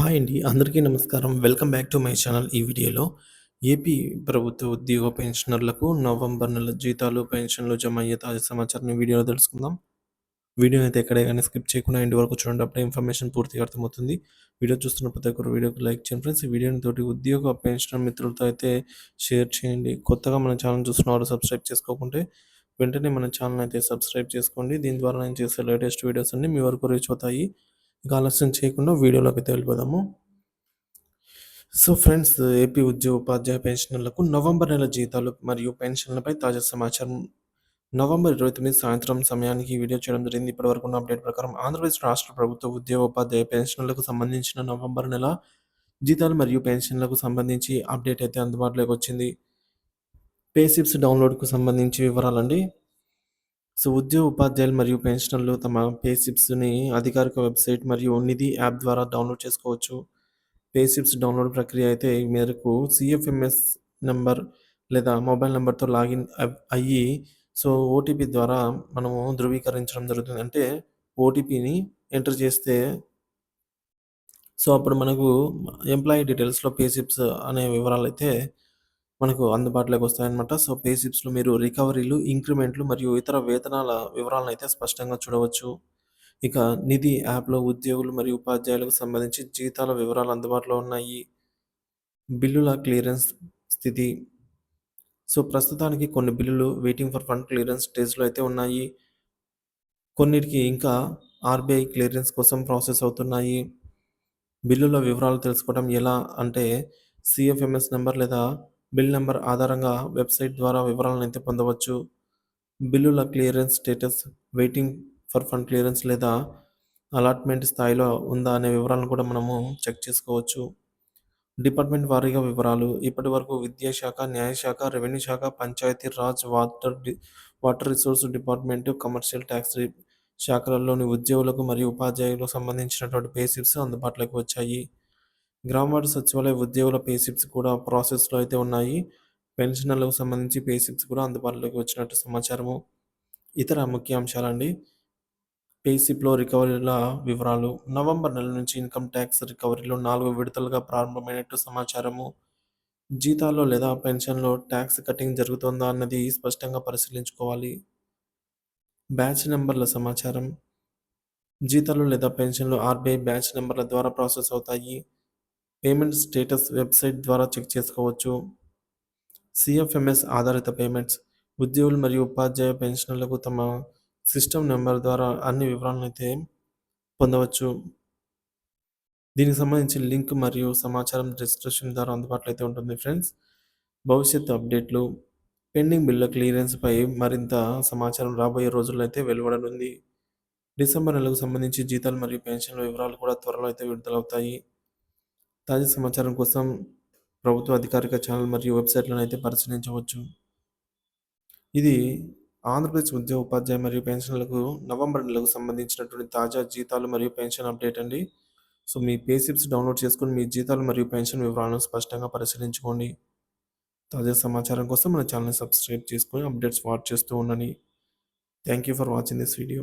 Hi అండి. అందరికీ నమస్కారం. Welcome back to my channel. ఈ వీడియోలో ఏపీ ప్రభుత్వ ఉద్యోగ పెన్షనర్లకు నవంబర్ నెల జీతాలు, పెన్షన్లు జమ అయ్యే తాజా సమాచారాన్ని వీడియోలో తెలుసుకుందాం. వీడియో అయితే ఎక్కడే కానీ స్కిప్ చేయకుండా ఇంటి వరకు చూడండి. అప్పుడే ఇన్ఫర్మేషన్ పూర్తిగా అర్థమవుతుంది. వీడియో చూస్తున్న ప్రతి ఒక్కరు వీడియోకి లైక్ చేయండి ఫ్రెండ్స్. ఈ వీడియోని తోటి ఉద్యోగ పెన్షనర్ మిత్రులతో అయితే షేర్ చేయండి. కొత్తగా మన ఛానల్ చూస్తున్నవారు సబ్స్క్రైబ్ చేసుకోకుంటే వెంటనే మన ఛానల్ అయితే సబ్స్క్రైబ్ చేసుకోండి. దీని ద్వారా నేను చేసే లేటెస్ట్ వీడియోస్ అన్నీ మీ వరకు రీచ్ అవుతాయి. ఇక ఆలస్యం చేయకుండా వీడియోలోకి అయితే వెళ్ళిపోదాము. సో ఫ్రెండ్స్ ఏపీ ఉద్యోగ ఉపాధ్యాయ పెన్షనర్లకు నవంబర్ నెల జీతాలు మరియు పెన్షన్లపై తాజా సమాచారం. నవంబర్ ఇరవై తొమ్మిది సాయంత్రం సమయానికి వీడియో చేయడం జరిగింది. ఇప్పటివరకు ఉన్న అప్డేట్ ప్రకారం ఆంధ్రప్రదేశ్ రాష్ట్ర ప్రభుత్వ ఉద్యోగ ఉపాధ్యాయ పెన్షన్లకు సంబంధించిన నవంబర్ నెల జీతాలు మరియు పెన్షన్లకు సంబంధించి అప్డేట్ అయితే అందుబాటులోకి వచ్చింది. పేసిప్స్ డౌన్లోడ్కు సంబంధించి వివరాలండి. సో ఉద్యోగ ఉపాధ్యాయులు మరియు పెన్షనర్లు తమ పే స్లిప్స్ని అధికారిక వెబ్సైట్ మరియు నిధి యాప్ ద్వారా డౌన్లోడ్ చేసుకోవచ్చు. పే స్లిప్స్ డౌన్లోడ్ ప్రక్రియ అయితే ఈ మేరకు సిఎఫ్ఎంఎస్ నెంబర్ లేదా మొబైల్ నెంబర్తో లాగిన్ అయ్యి సో ఓటీపీ ద్వారా మనము ధృవీకరించడం జరుగుతుంది. అంటే ఓటీపీని ఎంటర్ చేస్తే సో అప్పుడు మనకు ఎంప్లాయీ డీటెయిల్స్లో పే స్లిప్స్ అనే వివరాలు అయితే మనకు అందుబాటులోకి వస్తాయన్నమాట. సో పేసిప్స్లో మీరు రికవరీలు ఇంక్రిమెంట్లు మరియు ఇతర వేతనాల వివరాలను అయితే స్పష్టంగా చూడవచ్చు. ఇక నిధి యాప్లో ఉద్యోగులు మరియు ఉపాధ్యాయులకు సంబంధించి జీతాల వివరాలు అందుబాటులో ఉన్నాయి. బిల్లుల క్లియరెన్స్ స్థితి. సో ప్రస్తుతానికి కొన్ని బిల్లులు వెయిటింగ్ ఫర్ ఫండ్ క్లియరెన్స్ స్టేజ్లో అయితే ఉన్నాయి. కొన్నిటికి ఇంకా ఆర్బీఐ క్లియరెన్స్ కోసం ప్రాసెస్ అవుతున్నాయి. బిల్లుల వివరాలు తెలుసుకోవడం ఎలా అంటే సిఎఫ్ఎంఎస్ నెంబర్ లేదా బిల్ నెంబర్ ఆధారంగా వెబ్సైట్ ద్వారా వివరాలను అయితే పొందవచ్చు. బిల్లుల clearance status waiting for fund clearance లేదా అలాట్మెంట్ స్థాయిలో ఉందా అనే వివరాలను కూడా మనము చెక్ చేసుకోవచ్చు. డిపార్ట్మెంట్ వారీగా వివరాలు ఇప్పటి వరకు విద్యాశాఖ న్యాయశాఖ రెవెన్యూ శాఖ Panchayati Raj water D- water resource department commercial tax శాఖలలోని ఉద్యోగులకు మరియు ఉపాధ్యాయులకు సంబంధించినటువంటి పే స్లిప్స్ అందుబాటులోకి వచ్చాయి. గ్రామవార్డు సచివాలయ ఉద్యోగుల పే స్లిప్స్ కూడా ప్రాసెస్లో అయితే ఉన్నాయి. పెన్షనర్లకు సంబంధించి పే స్లిప్స్ కూడా అందుబాటులోకి వచ్చినట్టు సమాచారము. ఇతర ముఖ్య అంశాలండి. పేసిప్లో రికవరీల వివరాలు. నవంబర్ నెల నుంచి ఇన్కమ్ ట్యాక్స్ రికవరీలు నాలుగు విడతలుగా ప్రారంభమైనట్టు సమాచారము. జీతాల్లో లేదా పెన్షన్లో ట్యాక్స్ కటింగ్ జరుగుతుందా అన్నది స్పష్టంగా పరిశీలించుకోవాలి. బ్యాచ్ నెంబర్ల సమాచారం. జీతాలు లేదా పెన్షన్లు ఆర్బీఐ బ్యాచ్ నెంబర్ల ద్వారా ప్రాసెస్ అవుతాయి. పేమెంట్ స్టేటస్ వెబ్సైట్ ద్వారా చెక్ చేసుకోవచ్చు. సిఎఫ్ఎంఎస్ ఆధారిత పేమెంట్స్ ఉద్యోగులు మరియు ఉపాధ్యాయ పెన్షనర్లకు తమ సిస్టమ్ నెంబర్ ద్వారా అన్ని వివరాలను అయితే పొందవచ్చు. దీనికి సంబంధించి లింక్ మరియు సమాచారం డిస్క్రిప్షన్ ద్వారా అందుబాటులో అయితే ఉంటుంది ఫ్రెండ్స్. భవిష్యత్తు అప్డేట్లు పెండింగ్ బిల్ల క్లియరెన్స్పై మరింత సమాచారం రాబోయే రోజుల్లో అయితే వెలువడనుంది. డిసెంబర్ నెలకు సంబంధించి జీతాలు మరియు పెన్షన్ల వివరాలు కూడా త్వరలో అయితే విడుదలవుతాయి. తాజా సమాచారం కోసం ప్రభుత్వ అధికారిక ఛానల్ మరియు వెబ్సైట్లను అయితే పరిశీలించవచ్చు. ఇది ఆంధ్రప్రదేశ్ ఉద్యోగ ఉపాధ్యాయ మరియు పెన్షన్లకు నవంబర్ నెలకు సంబంధించినటువంటి తాజా జీతాలు మరియు పెన్షన్ అప్డేట్ అండి. సో మీ పే స్లిప్స్ డౌన్లోడ్ చేసుకొని మీ జీతాలు మరియు పెన్షన్ వివరాలను స్పష్టంగా పరిశీలించుకోండి. తాజా సమాచారం కోసం మన ఛానల్ని సబ్స్క్రైబ్ చేసుకొని అప్డేట్స్ వాచ్ చేస్తూ ఉండండి. Thank you for watching this video.